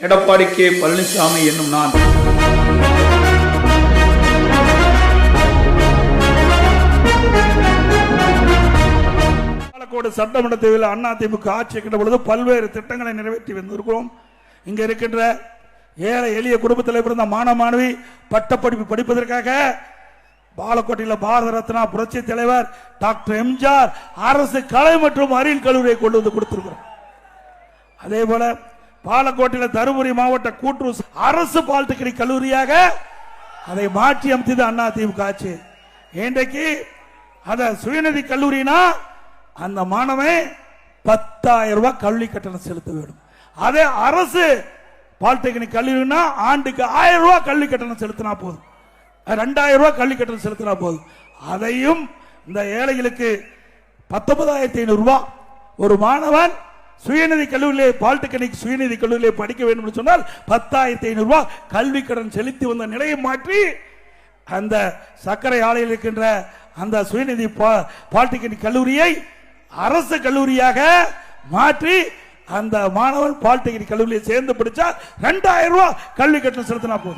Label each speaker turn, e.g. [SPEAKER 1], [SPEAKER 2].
[SPEAKER 1] Edappadi K Palaniswami என்னும் நான். பாலக்கோடு சட்டமன்ற தேர்தலில் அண்ணா திமுக ஆட்சி பொழுது பல்வேறு திட்டங்களை நிறைவேற்றி வந்திருக்கிறோம். இங்க இருக்கின்ற ஏழை எளிய குடும்பத்தில் பிறந்த மாணவ மாணவி பட்டப்படிப்பு படிப்பதற்காக பாலக்கோட்டையில் பாரத ரத்னா புரட்சி தலைவர் டாக்டர் எம்ஜிஆர் அரசு கலை மற்றும் அறிவியல் கல்லூரியை கொண்டு வந்து கொடுத்திருக்கிறோம். அதே போல பாலக்கோட்டையில் தருமபுரி மாவட்ட கூட்டுறவு அரசு பாலிடெக்னிக் கல்லூரியாக அதை மாற்றி அமைத்தது அண்ணா திமுக ஆட்சி. இன்றைக்கு அத சுயநிதி கல்லூரினா அந்த மாணவன் பத்தாயிரம் ரூபாய் கல்வி கட்டணம் செலுத்த வேண்டும். அதே அரசு பாலிடெக்னிக் கல்லூரினா ஆண்டுக்கு ஆயிரம் ரூபாய் கல்வி கட்டணம் செலுத்தினா போதும். ரெண்டாயிரம் ரூபாய் கல்வி கட்டணம் செலுத்தினா போதும். அதையும் இந்த ஏழைகளுக்கு பத்தொன்பதாயிரத்தி ஐநூறு ரூபாய் ஒரு மாணவன் சுயநிதி கல்லூரியிலே பாலிடெக்னிக் சுயநிதி கல்லூரியிலே படிக்க வேண்டும் என்று சொன்னால் பத்தாயிரத்தி ஐநூறு ரூபாய் கல்வி கடன் செலுத்தி வந்த நிலையை மாற்றி அந்த சர்க்கரை ஆலையில் இருக்கின்ற அந்த சுயநிதி பா- பாலிடெக்னிக் கல்லூரியை அரசு கல்லூரியாக மாற்றி அந்த மாணவன் பாலிடெக்னிக் கல்லூரியை சேர்ந்து படிச்சா ரெண்டாயிரம் ரூபாய் கல்வி கட்டணம் செலுத்தினா போதும்.